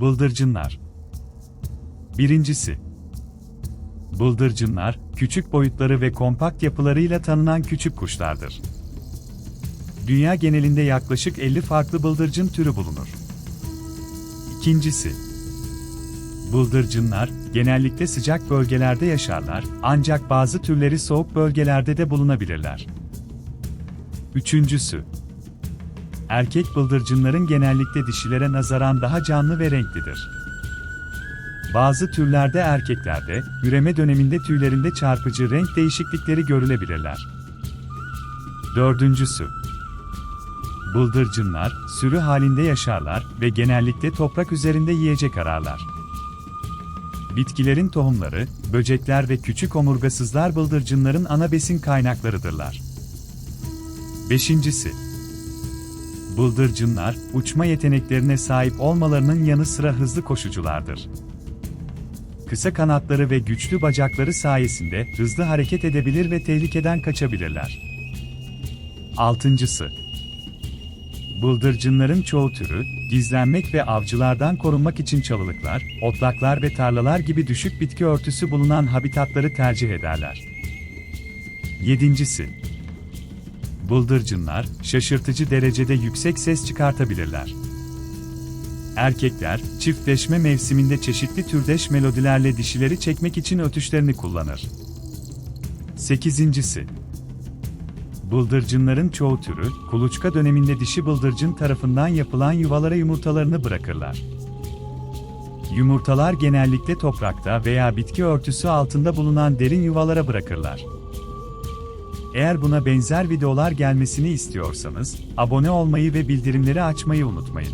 Bıldırcınlar Birincisi Bıldırcınlar, küçük boyutları ve kompakt yapılarıyla tanınan küçük kuşlardır. Dünya genelinde yaklaşık 50 farklı bıldırcın türü bulunur. İkincisi Bıldırcınlar, genellikle sıcak bölgelerde yaşarlar, ancak bazı türleri soğuk bölgelerde de bulunabilirler. Üçüncüsü Erkek bıldırcınların genellikle dişilere nazaran daha canlı ve renklidir. Bazı türlerde erkeklerde, üreme döneminde tüylerinde çarpıcı renk değişiklikleri görülebilirler. Dördüncüsü Bıldırcınlar, sürü halinde yaşarlar ve genellikle toprak üzerinde yiyecek ararlar. Bitkilerin tohumları, böcekler ve küçük omurgasızlar bıldırcınların ana besin kaynaklarıdırlar. Beşincisi Bıldırcınlar, uçma yeteneklerine sahip olmalarının yanı sıra hızlı koşuculardır. Kısa kanatları ve güçlü bacakları sayesinde hızlı hareket edebilir ve tehlikeden kaçabilirler. Altıncısı Bıldırcınların çoğu türü, gizlenmek ve avcılardan korunmak için çalılıklar, otlaklar ve tarlalar gibi düşük bitki örtüsü bulunan habitatları tercih ederler. Yedincisi Bıldırcınlar, şaşırtıcı derecede yüksek ses çıkartabilirler. Erkekler, çiftleşme mevsiminde çeşitli türdeş melodilerle dişileri çekmek için ötüşlerini kullanır. Sekizincisi Bıldırcınların çoğu türü, kuluçka döneminde dişi bıldırcın tarafından yapılan yuvalara yumurtalarını bırakırlar. Yumurtalar genellikle toprakta veya bitki örtüsü altında bulunan derin yuvalara bırakırlar. Eğer buna benzer videolar gelmesini istiyorsanız, abone olmayı ve bildirimleri açmayı unutmayın.